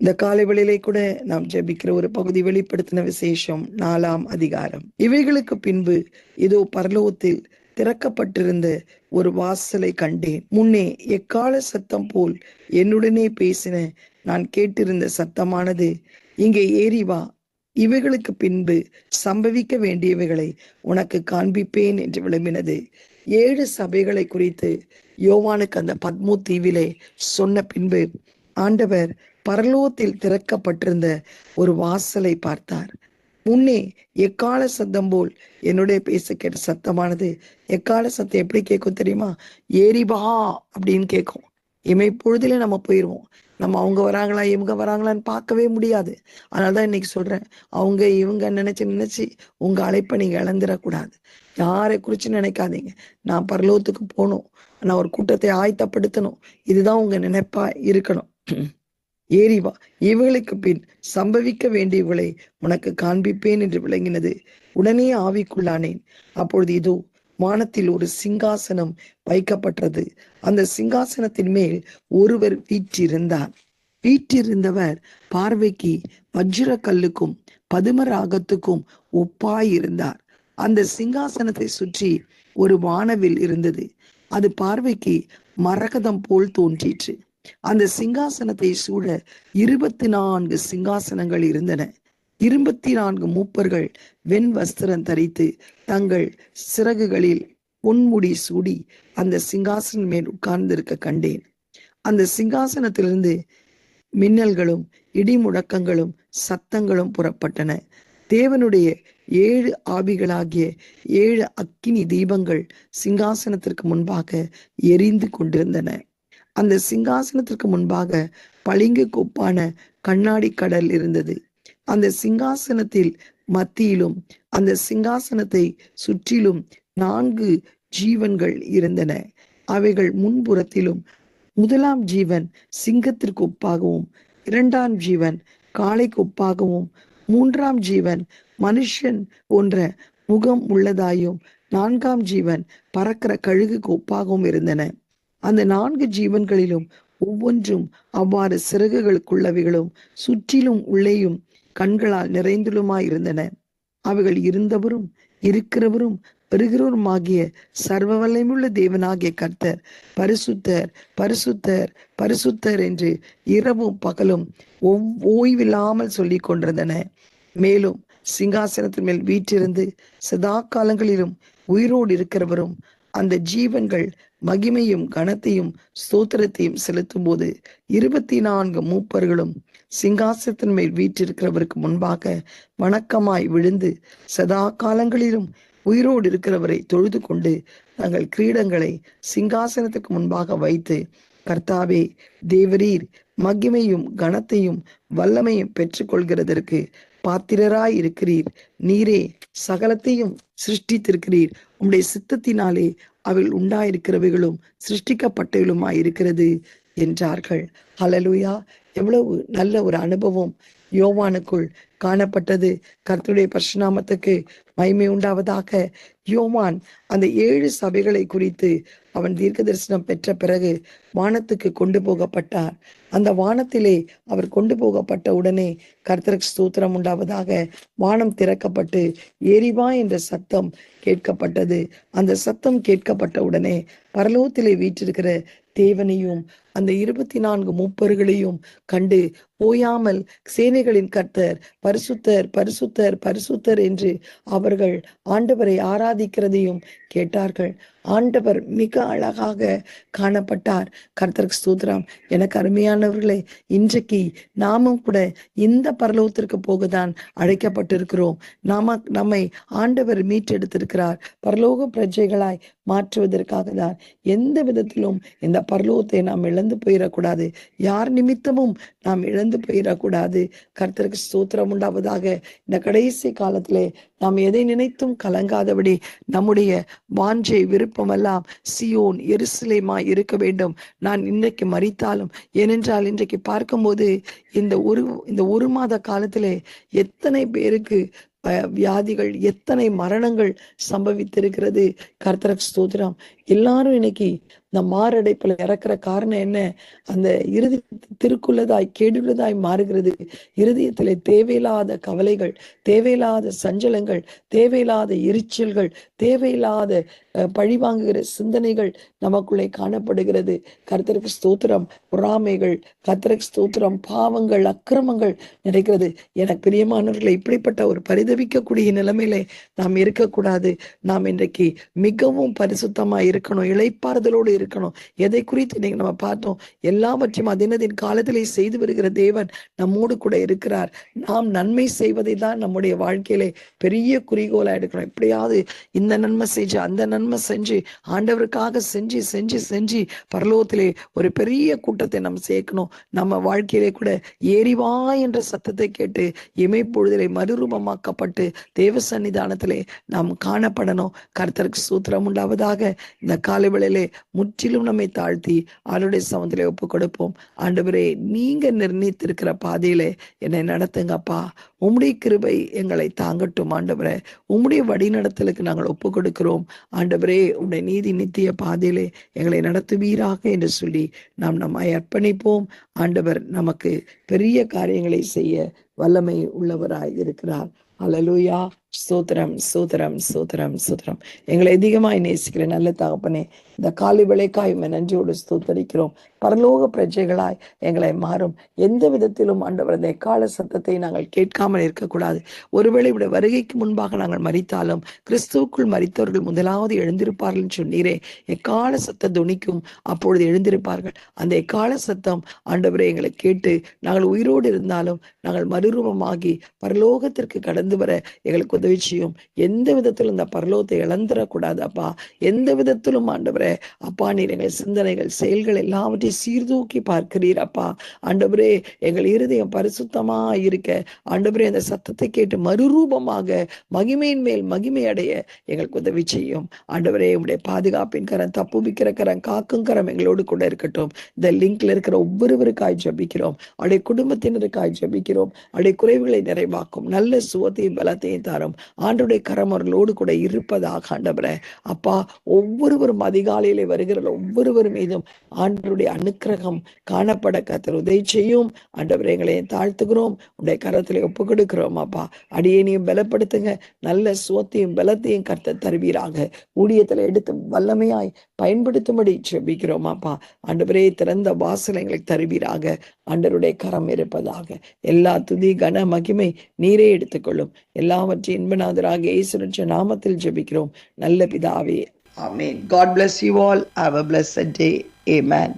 இந்த காலை வேளையிலே கூட நாம் ஜெபிக்கிற ஒரு பகுதி வெளிப்படுத்தின விசேஷம் நாலாம் அதிகாரம். இவைகளுக்கு பின்பு இதோ பரலோகத்தில் திறக்கப்பட்டிருந்த ஒரு வாசலை கண்டேன். முன்னே எக்கால சத்தம் போல் என்னுடனே பேசின நான் கேட்டிருந்த சத்தமானது இங்கே ஏறி வா. இவைகளுக்கு பின்பு சம்பவிக்க வேண்டியவைகளை உனக்கு காண்பிப்பேன் என்று விளம்பினது. ஏழு சபைகளை குறித்து யோவானுக்கு அந்த பத்மு தீவிலே சொன்ன பின்பு ஆண்டவர் பரலோகத்தில் திறக்கப்பட்டிருந்த ஒரு வாசலை பார்த்தார். முன்னே எக்கால சத்தம் போல் என்னுடைய பேச கேட்ட சத்தமானது எக்கால சத்தம் எப்படி கேட்கும் தெரியுமா? ஏரிபா அப்படின்னு கேட்கும் இமை பொழுதுல நம்ம போயிடுவோம் நம்ம அவங்க வராங்களா இவங்க வராங்களான்னு பார்க்கவே முடியாது. அதனால தான் இன்னைக்கு சொல்றேன் அவங்க இவங்க நினைச்சு நினைச்சு உங்க அழைப்பை நீங்க இழந்துடக்கூடாது. யாரை குறிச்சு நினைக்காதீங்க. நான் பரலோகத்துக்கு போகணும். நான் ஒரு கூட்டத்தை ஆயத்தப்படுத்தணும். இதுதான் உங்க நினைப்பா இருக்கணும். ஏறி வா. பின் சம்பவிக்க வேண்டியவர்களை உனக்கு காண்பிப்பேன் என்று விளங்கினது. உடனே ஆவிக்குள்ளானேன். அப்பொழுது இதோ வானத்தில் ஒரு சிங்காசனம் வைக்கப்பட்டது. அந்த சிங்காசனத்தின் மேல் ஒருவர் வீற்றிருந்தார் வீற்றிருந்தவர் பார்வைக்கு வஜ்ர கல்லுக்கும் பதும ராகத்துக்கும் ஒப்பாயிருந்தார். அந்த சிங்காசனத்தை சுற்றி ஒரு வானவில் இருந்தது. அது பார்வைக்கு மரகதம் போல் தோன்றிற்று. அந்த சிங்காசனத்தை சூழ இருபத்தி நான்கு சிங்காசனங்கள் இருந்தன. இருபத்தி நான்கு மூப்பர்கள் வெண் வஸ்திரம் தரித்து தங்கள் சிறகுகளில் பொன்முடி சூடி அந்த சிங்காசனம் மேல் உட்கார்ந்திருக்க கண்டேன். அந்த சிங்காசனத்திலிருந்து மின்னல்களும் இடி முழக்கங்களும் சத்தங்களும் புறப்பட்டன. தேவனுடைய ஏழு ஆவிகளாகிய ஏழு அக்கினி தீபங்கள் சிங்காசனத்திற்கு முன்பாக எரிந்து கொண்டிருந்தன. அந்த சிங்காசனத்திற்கு முன்பாக பளிங்கு கொப்பான கண்ணாடி கடல் இருந்தது. அந்த சிங்காசனத்தில் மத்தியிலும் அந்த சிங்காசனத்தை சுற்றிலும் நான்கு ஜீவன்கள் இருந்தன. அவைகள் முன்புறத்திலும் முதலாம் ஜீவன் சிங்கத்திற்கு ஒப்பாகவும் இரண்டாம் ஜீவன் காளைக்கு ஒப்பாகவும் மூன்றாம் ஜீவன் மனுஷன் போன்ற முகம் உள்ளதாயும் நான்காம் ஜீவன் பறக்கிற கழுகுக்கு ஒப்பாகவும் இருந்தன. அந்த நான்கு ஜீவன்களிலும் ஒவ்வொன்றும் அவ்வாறு சிறகுகளுக்குள்ளவைகளும் சுற்றிலும் உள்ளேயும் கண்களால் நிறைந்துள்ளமாயிருந்தன. அவைகள் இருந்தவரும் இருக்கிறவரும் பெறுகிறவருமாகிய சர்வ வல்லமுள்ள தேவனாகிய கர்த்தர் பரிசுத்தர் பரிசுத்தர் பரிசுத்தர் என்று இரவும் பகலும் ஓய்வில்லாமல் சொல்லி கொண்டிருந்தன. மேலும் சிங்காசனத்தின் மேல் வீற்றிருந்து சதா காலங்களிலும் உயிரோடு இருக்கிறவரும் அந்த ஜீவன்கள் மகிமையும் கனத்தையும் ஸ்தோத்திரத்தையும் செலுத்தும் போது இருபத்தி நான்கு மூப்பர்களும் சிங்காசத்தின் மேல் வீற்றிருக்கிறவருக்கு முன்பாக வணக்கமாய் விழுந்து சதா காலங்களிலும் உயிரோடு இருக்கிறவரை தொழுது கொண்டு தங்கள் கிரீடங்களை சிங்காசனத்துக்கு முன்பாக வைத்து கர்த்தாவே தேவரீர் மகிமையும் கனத்தையும் வல்லமையும் பெற்றுக்கொள்கிறதற்கு பாத்திரராய் இருக்கிறீர் நீரே சகலத்தையும் சிருஷ்டித்திருக்கிறீர். உம்முடைய சித்தத்தினாலே அவள் உண்டாயிருக்கிறவைகளும் சிருஷ்டிக்கப்பட்டவளுமாய் இருக்கிறது என்றார்கள். ஹலலுயா எவ்வளவு நல்ல ஒரு அனுபவம் யோவானுக்குள் காணப்பட்டது. கர்த்தருடைய பரசுநாமத்துக்கு மகிமை உண்டாவதாக. யோமான் அந்த ஏழு சபைகளை குறித்து அவன் தீர்க்க தரிசனம் பெற்ற பிறகு வானத்துக்கு கொண்டு போகப்பட்டார். அந்த வானத்திலே அவர் கொண்டு போகப்பட்ட உடனே கர்த்தருக்கு ஸ்தோத்திரம் உண்டாவதாக வானம் திறக்கப்பட்டு எரிவா என்ற சத்தம் கேட்கப்பட்டது. அந்த சத்தம் கேட்கப்பட்ட உடனே பரலோகத்திலே வீற்றிருக்கிற தேவனையும் அந்த இருபத்தி நான்கு மூப்பர்களையும் கண்டு ஓயாமல் சேனைகளின் கர்த்தர் பரிசுத்தர் பரிசுத்தர் பரிசுத்தர் என்று அவர்கள் ஆண்டவரை ஆராதிக்கிறதையும் கேட்டார்கள். ஆண்டவர் மிக அழகாக காணப்பட்டார். கர்த்தருக்கு ஸ்தோத்திரம். எனக்கு அருமையானவர்களே இன்றைக்கு நாமும் கூட இந்த பரலோகத்திற்கு போகத்தான் அழைக்கப்பட்டிருக்கிறோம். நாம நம்மை ஆண்டவர் மீட்டெடுத்திருக்கிறார். பரலோக பிரஜைகளாய் மாற்றுவதற்காக தான் எந்த விதத்திலும் இந்த பரலோகத்தை நாம் இழந்து போயிடக்கூடாது. யார் நிமித்தமும் நாம் இழந்து போயிடக்கூடாது. கர்த்தருக்கு ஸ்தோத்திரம் உண்டாவதாக. இந்த கடைசி காலத்திலே நாம் எதை நினைத்தும் கலங்காதபடி நம்முடைய வாஞ்சை விருப்பமெல்லாம் சியோன் எருசலேமா இருக்க வேண்டும். நான் இன்றைக்கு மறித்தாலும் ஏனென்றால் இன்றைக்கு பார்க்கும்போது இந்த ஒரு இந்த ஒரு மாத காலத்திலே எத்தனை பேருக்கு வியாதிகள் எத்தனை மரணங்கள் சம்பவித்திருக்கிறது. கர்த்தரக் ஸ்தோத்திரம். எல்லாரும் இன்னைக்கு இந்த மாரடைப்புல இறக்குற காரணம் என்ன? அந்த இறுதி திருக்குள்ளதாய் கேடுள்ளதாய் மாறுகிறது. இருதயத்திலே தேவையில்லாத கவலைகள் தேவையில்லாத சஞ்சலங்கள் தேவையில்லாத எரிச்சல்கள் தேவையில்லாத பழிவாங்குகிற சிந்தனைகள் நமக்குள்ளே காணப்படுகிறது. கர்த்தருக்கு ஸ்தோத்திரம். பொறாமைகள் கர்த்தருக்கு ஸ்தோத்திரம். பாவங்கள் அக்கிரமங்கள் நினைக்கிறது. எனக்கு பிரியமானவர்களை இப்படிப்பட்ட ஒரு பரிதவிக்கக்கூடிய நிலைமையிலே நாம் இருக்கக்கூடாது. நாம் இன்றைக்கு மிகவும் பரிசுத்தமா இருக்கணும். இழைப்பாறுதலோடு இருக்கணும் எதை குறித்து இன்னைக்கு நம்ம பார்த்தோம்? எல்லாவற்றையும் அதினதின் காலத்திலே செய்து வருகிற தேவன் நம்மோடு கூட இருக்கிறார். நாம் நன்மை செய்வதை தான் நம்முடைய வாழ்க்கையிலே பெரிய குறிக்கோளா எடுக்கணும். எப்படியாவது இந்த நன்மை செஞ்சு அந்த நன்மை செஞ்சு ஆண்டவருக்காக செஞ்சு செஞ்சு செஞ்சு பரலோகத்திலே ஒரு பெரிய கூட்டத்தை நம்ம சேர்க்கணும். நம்ம வாழ்க்கையிலே கூட ஏறிவா என்ற சத்தத்தை கேட்டு இமைப்பொழுதிலே மறுரூபமாக்கப்பட்டு தேவ சன்னிதானத்திலே நாம் காணப்படணும். கர்த்தருக்கு சூத்திரம் உண்டாவதாக இந்த காலை வேளையிலே முற்றிலும் நம்மை தாழ்த்தி ஆளுடைய சமத்திலே ஒப்பு கொடுப்போம் ஆண்டவரே நீங்க நிர்ணயித்திருக்கிற பாதையிலே என்னை நடத்துங்கப்பா. உம்முடைய கிருபை எங்களை தாங்கட்டும் ஆண்டவரே. உம்முடைய வழிநடத்தலுக்கு நாங்கள் ஒப்பு கொடுக்கிறோம் ஆண்டவரே உடைய நீதி நித்திய பாதையிலே எங்களை நடத்துவீராக என்று சொல்லி நாம் நம்மை அர்ப்பணிப்போம். ஆண்டவர் நமக்கு பெரிய காரியங்களை செய்ய வல்லமை உள்ளவராய் இருக்கிறார் அலலூயா சூத்திரம் சூத்திரம் சூத்திரம் சூத்திரம். எங்களை அதிகமாய் நேசிக்கிற நல்ல தகப்பனே இந்த காலை விளைக்காய் நன்றியோடு ஸ்தோத்தரிக்கிறோம். பரலோக பிரஜைகளாய் எங்களை மாறும். எந்த விதத்திலும் ஆண்டவர் இந்த எக்கால சத்தத்தை நாங்கள் கேட்காமல் இருக்கக்கூடாது. ஒருவேளை இவருடைய வருகைக்கு முன்பாக நாங்கள் மறித்தாலும் கிறிஸ்துவுக்குள் மறித்தவர்கள் முதலாவது எழுந்திருப்பார்கள் சொன்னீரே எக்கால சத்த துணிக்கும் அப்பொழுது எழுந்திருப்பார்கள். அந்த எக்கால சத்தம் ஆண்டவரை எங்களை கேட்டு நாங்கள் உயிரோடு இருந்தாலும் நாங்கள் மறுரூபமாகி பரலோகத்திற்கு கடந்து வர எங்களுக்கு உதவி விஷயம் எந்த விதத்திலும் இந்த பரலோகத்தை இழந்துடக்கூடாது அப்பா. எந்த விதத்திலும் ஆண்டவரே அப்பா நீர் எங்கள் சிந்தனைகள் செயல்கள் எல்லாவற்றையும் சீர்தூக்கி பார்க்கிறீர் அப்பா. ஆண்டவரே எங்கள் இருதயம் பரிசுத்தமா இருக்க ஆண்டவரே அந்த சத்தத்தை கேட்டு மறுரூபமாக மகிமையின் மேல் மகிமை அடைய எங்களுக்கு உதவி செய்யும். ஆண்டவரே உடைய பாதுகாப்பின் கரம் தப்புவிக்கிற கரம் காக்கும் கரம் எங்களோடு கூட இருக்கட்டும். இந்த லிங்க்ல இருக்கிற ஒவ்வொருவருக்காய் ஜபிக்கிறோம். அவருடைய குடும்பத்தினருக்காய் ஜபிக்கிறோம். அவருடைய குறைவுகளை நிறைவாக்கும். நல்ல சுகத்தையும் பலத்தையும் தரும். ஆண்டுடைய கரம் அவர்களோடு கூட இருப்பதாக ஆண்டவரே. அப்பா ஒவ்வொருவரும் அதிகாலையிலே வருகிற ஒவ்வொருவர் மீதும் ஆண்டருடைய அனுக்கிரகம் காணப்பட கத்தர் உதவி செய்யும். ஆண்டவரை எங்களை தாழ்த்துகிறோம். உடைய கரத்திலே ஒப்பு கொடுக்கிறோம் அப்பா. அடியனையும் பலப்படுத்துங்க. நல்ல சுவத்தையும் பலத்தையும் கர்த்தர் தருவீராக. ஊழியத்தில் எடுத்து வல்லமையாய் பயன்படுத்தும்படி செபிக்கிறோம் அப்பா. ஆண்டவரே திறந்த வாசல் எங்களுக்கு தருவீராக. ஆண்டருடைய கரம் இருப்பதாக. எல்லா துதி கன மகிமை நீரே எடுத்துக்கொள்ளும். எல்லாவற்றையும் இன்பநாதராக இயேசுரட்ச நாமத்தில் ஜெபிக்கிறோம். நல்ல பிதாவே. Amen God bless you all have a blessed day amen